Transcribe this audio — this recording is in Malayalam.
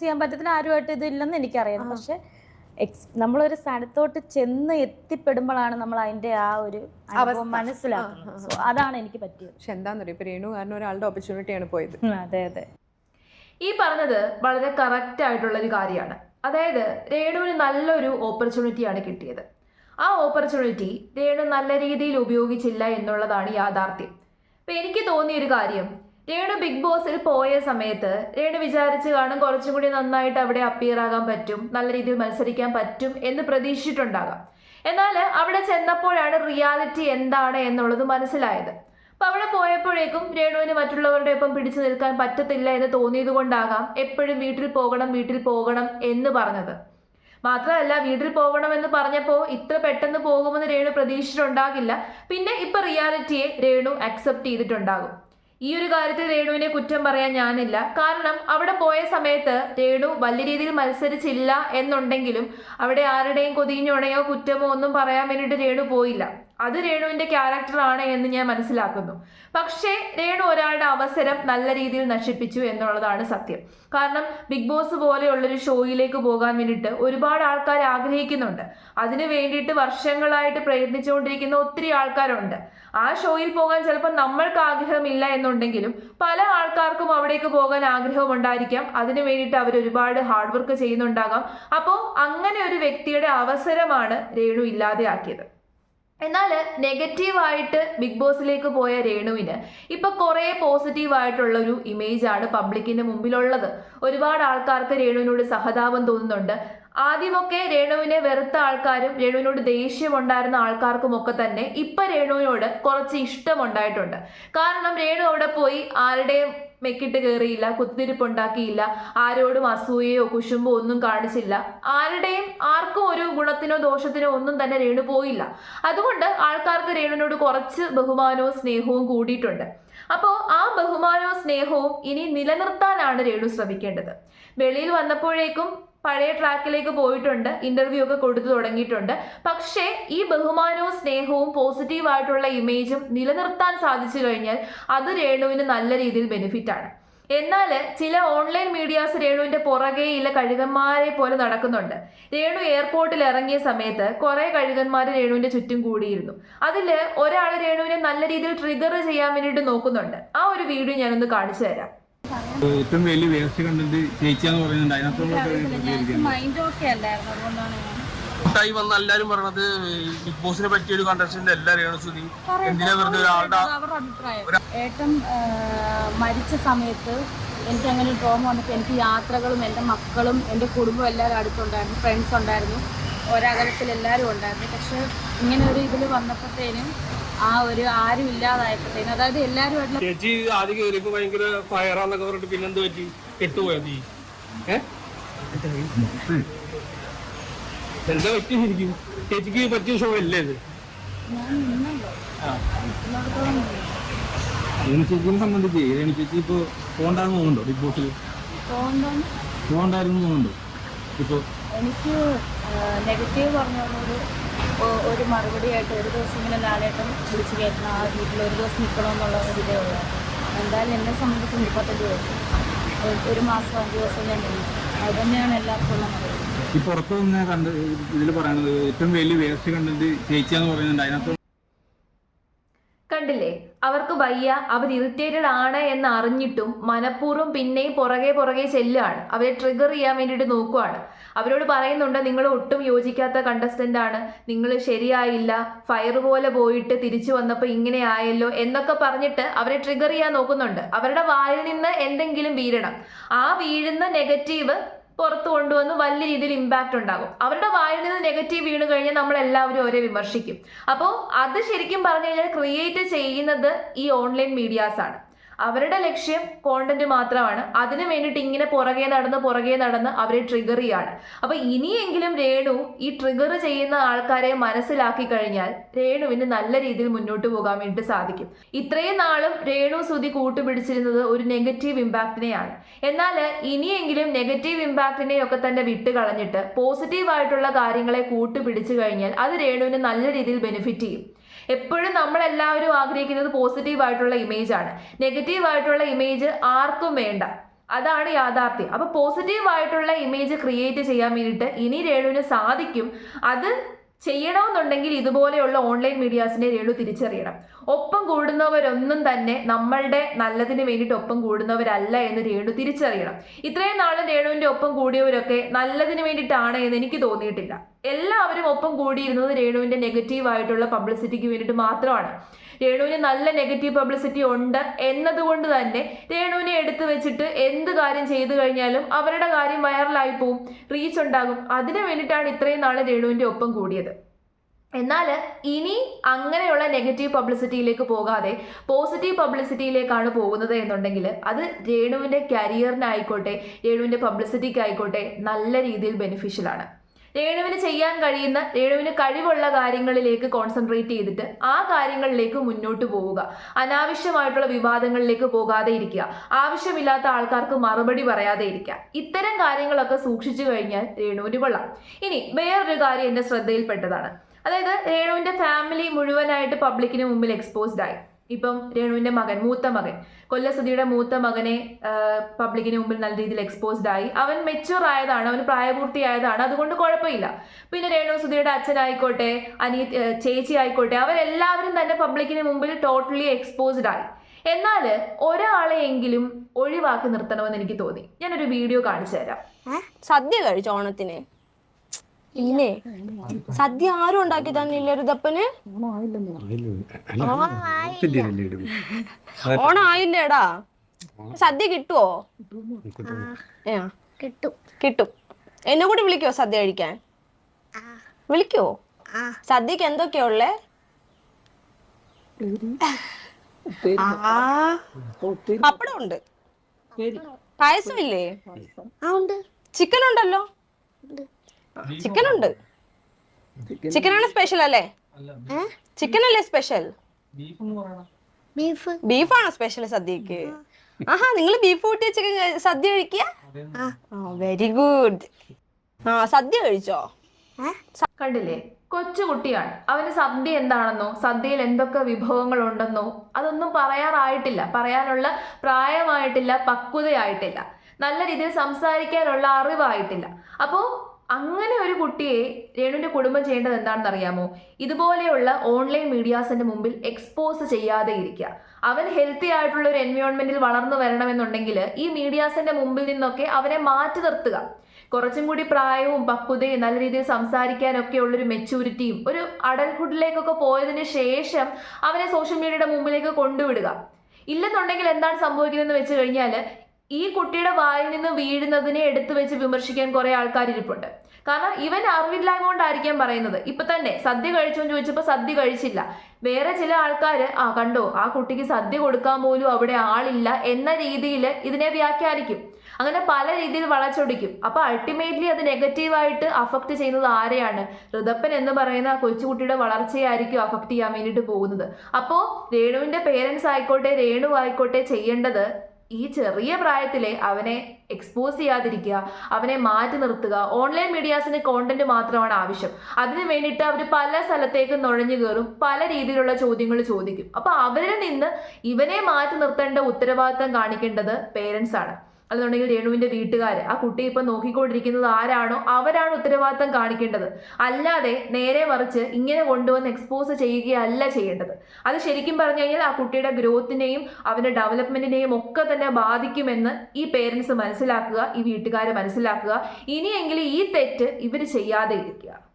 ചെയ്യാൻ പറ്റത്തില്ല ആരുമായിട്ട് ഇതില്ലെന്ന് എനിക്കറിയാം. പക്ഷെ എക്സ് നമ്മളൊരു സ്ഥലത്തോട്ട് ചെന്ന് എത്തിപ്പെടുമ്പോഴാണ് നമ്മൾ അതിന്റെ ആ ഒരു അനുഭവം മനസ്സിലാക്കുന്നത്. സോ അതാണ് എനിക്ക് പറ്റിയത്. പക്ഷെ എന്താണെന്നറിയോ ഇപ്പൊ രേണു കാരണം ഒരാളുടെ ഓപ്പർച്യൂണിറ്റിയാണ് പോയത്. അതെ അതെ. ഈ പറഞ്ഞത് വളരെ കറക്റ്റ് ആയിട്ടുള്ള ഒരു കാര്യമാണ്. അതായത് രേണുവിന് നല്ലൊരു ഓപ്പർച്യൂണിറ്റിയാണ് കിട്ടിയത്. ആ ഓപ്പർച്യൂണിറ്റി രേണു നല്ല രീതിയിൽ ഉപയോഗിച്ചില്ല എന്നുള്ളതാണ് യാഥാർത്ഥ്യം. അപ്പൊ എനിക്ക് തോന്നിയ ഒരു കാര്യം രേണു ബിഗ് ബോസിൽ പോയ സമയത്ത് രേണു വിചാരിച്ച് കാണും കുറച്ചും കൂടി നന്നായിട്ട് അവിടെ അപ്പിയർ ആകാൻ പറ്റും നല്ല രീതിയിൽ മത്സരിക്കാൻ പറ്റും എന്ന് പ്രതീക്ഷിച്ചിട്ടുണ്ടാകാം. എന്നാൽ അവിടെ ചെന്നപ്പോഴാണ് റിയാലിറ്റി എന്താണ് എന്നുള്ളത് മനസ്സിലായത്. അപ്പൊ അവിടെ പോയപ്പോഴേക്കും രേണുവിന് മറ്റുള്ളവരുടെ ഒപ്പം പിടിച്ചു നിൽക്കാൻ പറ്റത്തില്ല എന്ന് തോന്നിയത് കൊണ്ടാകാം എപ്പോഴും വീട്ടിൽ പോകണം വീട്ടിൽ പോകണം എന്ന് പറഞ്ഞത്. മാത്രമല്ല വീട്ടിൽ പോകണമെന്ന് പറഞ്ഞപ്പോൾ ഇത്ര പെട്ടെന്ന് പോകുമെന്ന് രേണു പ്രതീക്ഷിച്ചിട്ടുണ്ടാകില്ല. പിന്നെ ഇപ്പൊ റിയാലിറ്റിയെ രേണു അക്സെപ്റ്റ് ചെയ്തിട്ടുണ്ടാകും. ഈ ഒരു കാര്യത്തിൽ രേണുവിനെ കുറ്റം പറയാൻ ഞാനില്ല. കാരണം അവിടെ പോയ സമയത്ത് രേണു വലിയ രീതിയിൽ മത്സരിച്ചില്ല എന്നുണ്ടെങ്കിലും അവിടെ ആരുടെയും കൊതിഞ്ഞുണയോ കുറ്റമോ ഒന്നും പറയാൻ വേണ്ടിയിട്ട് രേണു പോയില്ല. അത് രേണുവിന്റെ ക്യാരക്ടറാണ് എന്ന് ഞാൻ മനസ്സിലാക്കുന്നു. പക്ഷേ രേണു ഒരാളുടെ അവസരം നല്ല രീതിയിൽ നശിപ്പിച്ചു എന്നുള്ളതാണ് സത്യം. കാരണം ബിഗ് ബോസ് പോലെയുള്ളൊരു ഷോയിലേക്ക് പോകാൻ വേണ്ടിയിട്ട് ഒരുപാട് ആൾക്കാർ ആഗ്രഹിക്കുന്നുണ്ട്. അതിനു വേണ്ടിയിട്ട് വർഷങ്ങളായിട്ട് പ്രയത്നിച്ചുകൊണ്ടിരിക്കുന്ന ഒത്തിരി ആൾക്കാരുണ്ട്. ആ ഷോയിൽ പോകാൻ ചിലപ്പോൾ നമ്മൾക്ക് ആഗ്രഹമില്ല എന്നുണ്ടെങ്കിലും പല ആൾക്കാർക്കും അവിടേക്ക് പോകാൻ ആഗ്രഹം ഉണ്ടായിരിക്കാം അതിനു വേണ്ടിയിട്ട് അവർ ഒരുപാട് ഹാർഡ് വർക്ക് ചെയ്യുന്നുണ്ടാകാം. അപ്പോൾ അങ്ങനെ ഒരു വ്യക്തിയുടെ അവസരമാണ് രേണു ഇല്ലാതെയാക്കിയത്. എന്നാൽ നെഗറ്റീവായിട്ട് ബിഗ് ബോസിലേക്ക് പോയ രേണുവിന് ഇപ്പൊ കുറേ പോസിറ്റീവ് ആയിട്ടുള്ള ഒരു ഇമേജ് ആണ് പബ്ലിക്കിന്റെ മുമ്പിലുള്ളത്. ഒരുപാട് ആൾക്കാർക്ക് രേണുവിനോട് സഹതാപം തോന്നുന്നുണ്ട്. ആദ്യമൊക്കെ രേണുവിനെ വെറുത്ത ആൾക്കാരും രേണുവിനോട് ദേഷ്യം ഉണ്ടായിരുന്ന ആൾക്കാർക്കും ഒക്കെ തന്നെ ഇപ്പൊ രേണുവിനോട് കുറച്ച് ഇഷ്ടമുണ്ടായിട്ടുണ്ട്. കാരണം രേണു അവിടെ പോയി ആരുടെയും മെക്കിട്ട് കയറിയില്ല കുത്തിരിപ്പുണ്ടാക്കിയില്ല ആരോടും അസൂയയോ കുശുമ്പോ ഒന്നും കാണിച്ചില്ല. ആരുടെയും ആർക്കും ഒരു ഗുണത്തിനോ ദോഷത്തിനോ ഒന്നും തന്നെ രേണു പോയില്ല. അതുകൊണ്ട് ആൾക്കാർക്ക് രേണുവിനോട് കുറച്ച് ബഹുമാനവും സ്നേഹവും കൂടിയിട്ടുണ്ട്. അപ്പോൾ ആ ബഹുമാനവും സ്നേഹവും ഇനി നിലനിർത്താനാണ് രേണു ശ്രമിക്കേണ്ടത്. വെളിയിൽ വന്നപ്പോഴേക്കും പഴയ ട്രാക്കിലേക്ക് പോയിട്ടുണ്ട്. ഇന്റർവ്യൂ ഒക്കെ കൊടുത്തു തുടങ്ങിയിട്ടുണ്ട്. പക്ഷേ ഈ ബഹുമാനവും സ്നേഹവും പോസിറ്റീവ് ആയിട്ടുള്ള ഇമേജും നിലനിർത്താൻ സാധിച്ചു കഴിഞ്ഞാൽ അത് രേണുവിന് നല്ല രീതിയിൽ ബെനിഫിറ്റ് ആണ്. എന്നാൽ ചില ഓൺലൈൻ മീഡിയാസ് രേണുവിന്റെ പുറകെ ഇല്ല കഴുകന്മാരെ പോലെ നടക്കുന്നുണ്ട്. രേണു എയർപോർട്ടിൽ ഇറങ്ങിയ സമയത്ത് കുറെ കഴുകന്മാർ രേണുവിന്റെ ചുറ്റും കൂടിയിരുന്നു. അതിൽ ഒരാൾ രേണുവിനെ നല്ല രീതിയിൽ ട്രിഗർ ചെയ്യാൻ വേണ്ടിയിട്ട് നോക്കുന്നുണ്ട്. ആ ഒരു വീഡിയോ ഞാനൊന്ന് കാണിച്ചു തരാം. ഏറ്റവും വലിയ വേസ്റ്റ് കണ്ടിട്ട് ചേച്ചിയാന്ന് പറയുന്നുണ്ട്. അതിനകത്തുള്ള മൈൻഡ് ഓക്കെ അല്ലായിരുന്നു. അതുകൊണ്ടാണ് ഞാൻ ായി വന്ന എല്ലാരും പറയണത് ബിഗ് ബോസിനെ പറ്റിയ ഒരു കണ്ടസ്റ്റന്റ് എല്ലാരെയാണ് ശ്രുതി എന്തിനാ വെറുതെ ഒരാളുടെ അത് അവരുടെ അഭിപ്രായം. ഏട്ടൻ മരിച്ച സമയത്ത് എനിക്ക് അങ്ങനെ ഒരു ട്രോമ വന്നപ്പോൾ എനിക്ക് യാത്രകളും എന്റെ മക്കളും എന്റെ കുടുംബം എല്ലാവരും അടുത്തുണ്ടായിരുന്നു. ഫ്രണ്ട്സ് ഉണ്ടായിരുന്നു. ഒരകലത്തിൽ എല്ലാവരും ഉണ്ടായിരുന്നു. പക്ഷെ ഇങ്ങനെ ഒരു ഇതിൽ വന്നപ്പോഴത്തേനും ആ ഒരു ആരും ഇല്ലാതായപ്പോഴത്തേനും അതായത് എല്ലാരും ചേച്ചി ആദ്യം കയറിയപ്പോ ഭയങ്കര ഫയറാന്നൊക്കെ പറഞ്ഞിട്ട് പിന്നെന്ത് പറ്റി? കെട്ടുപോയത് ഈ എന്താ പറ്റി ശരിക്കും ചേച്ചിക്ക് പറ്റിയ ഷോ അല്ലേ ഇത്? ചേച്ചിനെ സംബന്ധിച്ച് രേണി ചേച്ചി ഇപ്പൊ പോകണ്ടാന്ന് തോന്നുന്നുണ്ടോ ബിഗ് ബോസിൽ തോന്നുന്നു പോകണ്ടായിരുന്നു തോന്നുന്നുണ്ടോ? ഇപ്പൊ എനിക്ക് നെഗറ്റീവ് പറഞ്ഞോളൊരു ഒ- ഒരു മറുപടിയായിട്ട് ഒരു ദിവസം ഇങ്ങനെ നാലേട്ടം വിളിച്ച് കയറ്റണം ആ വീട്ടിൽ ഒരു ദിവസം നിൽക്കണമെന്നുള്ള ഒരു ഇതേ ഉള്ളൂ. എന്തായാലും എന്നെ സംബന്ധിച്ച് മുപ്പത്തഞ്ച് ദിവസം ഒരു- മാസം അഞ്ച് ദിവസം ഞാൻ അത് തന്നെയാണ് എല്ലാവർക്കും ഉള്ള മറുപടി. ഈ പുറത്തു നിന്ന് കണ്ട് ഇതിൽ പറയണത് ഏറ്റവും വലിയ വേസ്റ്റ് കണ്ടത് ചേച്ചിയാന്ന് പറയുന്നുണ്ട്. അതിനകത്ത് അവർക്ക് വയ്യ അവർ ഇറിറ്റേറ്റഡ് ആണ് എന്ന് അറിഞ്ഞിട്ടും മനഃപൂർവം പിന്നെയും പുറകെ പുറകെ ചെല്ലുകയാണ് അവരെ ട്രിഗർ ചെയ്യാൻ വേണ്ടിയിട്ട് നോക്കുവാണ്. അവരോട് പറയുന്നുണ്ട് നിങ്ങൾ ഒട്ടും യോജിക്കാത്ത കണ്ടസ്റ്റന്റ് ആണ്. നിങ്ങൾ ശരിയായില്ല. ഫയർ പോലെ പോയിട്ട് തിരിച്ചു വന്നപ്പോൾ ഇങ്ങനെ ആയല്ലോ എന്നൊക്കെ പറഞ്ഞിട്ട് അവരെ ട്രിഗർ ചെയ്യാൻ നോക്കുന്നുണ്ട്. അവരുടെ വായിൽ നിന്ന് എന്തെങ്കിലും വീഴണം. ആ വീഴുന്ന നെഗറ്റീവ് പുറത്ത് കൊണ്ടുവന്ന് വലിയ രീതിയിൽ ഇമ്പാക്റ്റ് ഉണ്ടാകും. അവരുടെ വായിൽ നിന്ന് നെഗറ്റീവ് വീണ് കഴിഞ്ഞാൽ നമ്മൾ എല്ലാവരും അവരെ വിമർശിക്കും. അപ്പോൾ അത് ശരിക്കും പറഞ്ഞു കഴിഞ്ഞാൽ ക്രിയേറ്റ് ചെയ്യുന്നത് ഈ ഓൺലൈൻ മീഡിയാസ് ആണ്. അവരുടെ ലക്ഷ്യം കോണ്ടന്റ് മാത്രമാണ്. അതിനു വേണ്ടിയിട്ട് ഇങ്ങനെ പുറകെ നടന്ന് പുറകെ നടന്ന് അവരെ ട്രിഗർ ചെയ്യാണ്. അപ്പൊ ഇനിയെങ്കിലും രേണു ഈ ട്രിഗർ ചെയ്യുന്ന ആൾക്കാരെ മനസ്സിലാക്കി കഴിഞ്ഞാൽ രേണുവിന് നല്ല രീതിയിൽ മുന്നോട്ട് പോകാൻ വേണ്ടി സാധിക്കും. ഇത്രയും നാളും രേണു സുതി കൂട്ടുപിടിച്ചിരുന്നത് ഒരു നെഗറ്റീവ് ഇമ്പാക്റ്റിനെയാണ് എന്നാൽ ഇനിയെങ്കിലും നെഗറ്റീവ് ഇമ്പാക്റ്റിനെ ഒക്കെ തന്നെ വിട്ട് കളഞ്ഞിട്ട് പോസിറ്റീവ് ആയിട്ടുള്ള കാര്യങ്ങളെ കൂട്ടുപിടിച്ചു കഴിഞ്ഞാൽ അത് രേണുവിന് നല്ല രീതിയിൽ ബെനിഫിറ്റ് ചെയ്യും. എപ്പോഴും നമ്മളെല്ലാവരും ആഗ്രഹിക്കുന്നത് പോസിറ്റീവ് ആയിട്ടുള്ള ഇമേജ് ആണ്. നെഗറ്റീവ് ആയിട്ടുള്ള ഇമേജ് ആർക്കും വേണ്ട. അതാണ് യാഥാർത്ഥ്യം. അപ്പൊ പോസിറ്റീവ് ആയിട്ടുള്ള ഇമേജ് ക്രിയേറ്റ് ചെയ്യാൻ വേണ്ടിയിട്ട് ഇനി രേണുവിന് സാധിക്കും. അത് ചെയ്യണമെന്നുണ്ടെങ്കിൽ ഇതുപോലെയുള്ള ഓൺലൈൻ മീഡിയാസിനെ രേണു തിരിച്ചറിയണം. ഒപ്പം കൂടുന്നവരൊന്നും തന്നെ നമ്മളുടെ നല്ലതിന് വേണ്ടിയിട്ട് ഒപ്പം കൂടുന്നവരല്ല എന്ന് രേണു തിരിച്ചറിയണം. ഇത്രയും നാളും രേണുവിന്റെ ഒപ്പം കൂടിയവരൊക്കെ നല്ലതിന് വേണ്ടിയിട്ടാണ് എന്ന് എനിക്ക് തോന്നിയിട്ടില്ല. എല്ലാവരും ഒപ്പം കൂടിയിരുന്നത് രേണുവിന്റെ നെഗറ്റീവ് ആയിട്ടുള്ള പബ്ലിസിറ്റിക്ക് വേണ്ടിയിട്ട് മാത്രമാണ്. രേണുവിന് നല്ല നെഗറ്റീവ് പബ്ലിസിറ്റി ഉണ്ട് എന്നതുകൊണ്ട് തന്നെ രേണുവിനെ എടുത്തു വെച്ചിട്ട് എന്ത് കാര്യം ചെയ്തു കഴിഞ്ഞാലും അവരുടെ കാര്യം വൈറലായി പോവും റീച്ച് ഉണ്ടാകും. അതിനു വേണ്ടിയിട്ടാണ് ഇത്രയും നാൾ രേണുവിന്റെ ഒപ്പം കൂടിയത്. എന്നാൽ ഇനി അങ്ങനെയുള്ള നെഗറ്റീവ് പബ്ലിസിറ്റിയിലേക്ക് പോകാതെ പോസിറ്റീവ് പബ്ലിസിറ്റിയിലേക്കാണ് പോകുന്നത് എന്നുണ്ടെങ്കിൽ അത് രേണുവിന്റെ കരിയറിനായിക്കോട്ടെ രേണുവിന്റെ പബ്ലിസിറ്റിക്കായിക്കോട്ടെ നല്ല രീതിയിൽ ബെനിഫിഷ്യലാണ് രേണുവിന് ചെയ്യാൻ കഴിയുന്ന രേണുവിന് കഴിവുള്ള കാര്യങ്ങളിലേക്ക് കോൺസെൻട്രേറ്റ് ചെയ്തിട്ട് ആ കാര്യങ്ങളിലേക്ക് മുന്നോട്ട് പോവുക. അനാവശ്യമായിട്ടുള്ള വിവാദങ്ങളിലേക്ക് പോകാതെ ഇരിക്കുക. ആവശ്യമില്ലാത്ത ആൾക്കാർക്ക് മറുപടി പറയാതെ ഇരിക്കുക. ഇത്തരം കാര്യങ്ങളൊക്കെ സൂക്ഷിച്ചു കഴിഞ്ഞാൽ രേണുവിന് കൊള്ളാം. ഇനി വേറൊരു കാര്യം എന്റെ ശ്രദ്ധയിൽപ്പെട്ടതാണ്. അതായത് രേണുവിന്റെ ഫാമിലി മുഴുവനായിട്ട് പബ്ലിക്കിന് മുമ്പിൽ എക്സ്പോസ്ഡ് ആയി. ഇപ്പം രേണുവിന്റെ മകൻ മൂത്ത മകൻ. കൊല്ലസുധിയുടെ മൂത്ത മകനെ പബ്ലിക്കിന് മുമ്പിൽ നല്ല രീതിയിൽ എക്സ്പോസ്ഡ് ആയി. അവൻ മെച്ചുവർ ആയതാണ് അവന് പ്രായപൂർത്തിയായതാണ് അതുകൊണ്ട് കുഴപ്പമില്ല. പിന്നെ രേണു സുധിയുടെ അച്ഛനായിക്കോട്ടെ അനിയ ചേച്ചി ആയിക്കോട്ടെ അവരെല്ലാവരും തന്നെ പബ്ലിക്കിന് മുമ്പിൽ ടോട്ടലി എക്സ്പോസ്ഡ് ആയി. എന്നാൽ ഒരാളെയെങ്കിലും ഒഴിവാക്കി നിർത്തണമെന്ന് എനിക്ക് തോന്നി. ഞാനൊരു വീഡിയോ കാണിച്ചു തരാം. സദ്യ കഴിച്ചു ഓണത്തിന്? ഇല്ലേ? സദ്യ ആരും ഉണ്ടാക്കി തന്നില്ല ഋതപ്പന് ഓണം ആയില്ലേടാ സദ്യ കിട്ടുവോ? കിട്ടും. കിട്ടും. എന്നെ കൂടി വിളിക്കോ സദ്യ കഴിക്കാൻ? വിളിക്കോ സദ്യക്ക് എന്തൊക്കെയാ ഉള്ളേ? പപ്പടം ഉണ്ട് പായസം. ഇല്ലേ ഉണ്ട്. ചിക്കൻ ഉണ്ടല്ലോ ചിക്കൻ ഉണ്ട്. ചിക്കൻ ആണ് സ്പെഷ്യൽ അല്ലേ? ചിക്കൻ അല്ലേ സ്പെഷ്യൽ ബീഫ് ബീഫാണോ സ്പെഷ്യൽ സദ്യക്ക്? ആഹാ നിങ്ങൾ ബീഫ് കൂട്ടി ചിക്കൻ സദ്യ കഴിക്കുക വെരി ഗുഡ് ആ സദ്യ കഴിച്ചോ? കണ്ടില്ലേ? കൊച്ചുകുട്ടിയാണ്. അവന് സദ്യ എന്താണെന്നോ സദ്യയിൽ എന്തൊക്കെ വിഭവങ്ങൾ ഉണ്ടെന്നോ അതൊന്നും പറയാറായിട്ടില്ല. പറയാനുള്ള പ്രായമായിട്ടില്ല പക്വതയായിട്ടില്ല. നല്ല രീതിയിൽ സംസാരിക്കാനുള്ള അറിവായിട്ടില്ല. അപ്പോൾ അങ്ങനെ ഒരു കുട്ടിയെ രേണുവിന്റെ കുടുംബം ചെയ്യേണ്ടത് എന്താണെന്ന് അറിയാമോ ഇതുപോലെയുള്ള ഓൺലൈൻ മീഡിയാസിന്റെ മുമ്പിൽ എക്സ്പോസ് ചെയ്യാതെ ഇരിക്കുക. അവൻ ഹെൽത്തി ആയിട്ടുള്ള ഒരു എൻവയോൺമെന്റിൽ വളർന്നു വരണമെന്നുണ്ടെങ്കിൽ ഈ മീഡിയാസിന്റെ മുമ്പിൽ നിന്നൊക്കെ അവനെ മാറ്റി നിർത്തുക. കുറച്ചും കൂടി പ്രായവും പക്വതയും നല്ല രീതിയിൽ സംസാരിക്കാനൊക്കെ ഉള്ളൊരു മെച്യൂരിറ്റിയും ഒരു അഡൽഹുഡിലേക്കൊക്കെ പോയതിന് ശേഷം അവനെ സോഷ്യൽ മീഡിയയുടെ മുമ്പിലേക്ക് കൊണ്ടുവിടുക. ഇല്ലെന്നുണ്ടെങ്കിൽ എന്താണ് സംഭവിക്കുന്നതെന്ന് വെച്ച് കഴിഞ്ഞാൽ ഈ കുട്ടിയുടെ വായിൽ നിന്ന് വീഴുന്നതിനെ എടുത്തു വെച്ച് വിമർശിക്കാൻ കുറേ ആൾക്കാർ ഇരിപ്പുണ്ട് കാരണം ഇവൻ അറിവില്ലായ്മ കൊണ്ടായിരിക്കാം പറയുന്നത്. ഇപ്പൊ തന്നെ സദ്യ കഴിച്ചോ എന്ന് ചോദിച്ചപ്പോൾ സദ്യ കഴിച്ചില്ല. വേറെ ചില ആൾക്കാർ ആ കണ്ടോ ആ കുട്ടിക്ക് സദ്യ കൊടുക്കാൻ പോലും അവിടെ ആളില്ല എന്ന രീതിയിൽ ഇതിനെ വ്യാഖ്യാനിക്കും. അങ്ങനെ പല രീതിയിൽ വളച്ചൊടിക്കും. അപ്പൊ അൾട്ടിമേറ്റ്ലി അത് നെഗറ്റീവായിട്ട് അഫക്റ്റ് ചെയ്യുന്നത് ആരെയാണ്? ഋതപ്പൻ എന്ന് പറയുന്ന ആ കൊച്ചുകുട്ടിയുടെ വളർച്ചയായിരിക്കും അഫക്റ്റ് ചെയ്യാൻ വേണ്ടിട്ട് പോകുന്നത്. അപ്പോൾ രേണുവിന്റെ പേരൻസ് ആയിക്കോട്ടെ രേണു ആയിക്കോട്ടെ ചെയ്യേണ്ടത് ഈ ചെറിയ പ്രായത്തിലെ അവനെ എക്സ്പോസ് ചെയ്യാതിരിക്കുക അവനെ മാറ്റി നിർത്തുക. ഓൺലൈൻ മീഡിയാസിന് കോണ്ടന്റ് മാത്രമാണ് ആവശ്യം. അതിന് വേണ്ടിയിട്ട് അവർ പല സ്ഥലത്തേക്ക് നുഴഞ്ഞു കയറും പല രീതിയിലുള്ള ചോദ്യങ്ങൾ ചോദിക്കും. അപ്പോൾ അവരിൽ നിന്ന് ഇവനെ മാറ്റി നിർത്തേണ്ട ഉത്തരവാദിത്തം കാണിക്കേണ്ടത് പേരൻസ് ആണ്. അല്ലെന്നുണ്ടെങ്കിൽ രേണുവിന്റെ വീട്ടുകാർ ആ കുട്ടി ഇപ്പൊ നോക്കിക്കൊണ്ടിരിക്കുന്നത് ആരാണോ? അവരാണ് ഉത്തരവാദിത്തം കാണിക്കേണ്ടത്. അല്ലാതെ നേരെ മറിച്ച് ഇങ്ങനെ കൊണ്ടുവന്ന് എക്സ്പോസ് ചെയ്യുകയല്ല ചെയ്യേണ്ടത്. അത് ശരിക്കും പറഞ്ഞു കഴിഞ്ഞാൽ ആ കുട്ടിയുടെ ഗ്രോത്തിനെയും അവന്റെ ഡെവലപ്മെന്റിനെയും ഒക്കെ തന്നെ ബാധിക്കുമെന്ന് ഈ പേരൻസ് മനസ്സിലാക്കുക ഈ വീട്ടുകാരെ മനസ്സിലാക്കുക. ഇനിയെങ്കിലും ഈ തെറ്റ് ഇവർ ചെയ്യാതെ ഇരിക്കുക.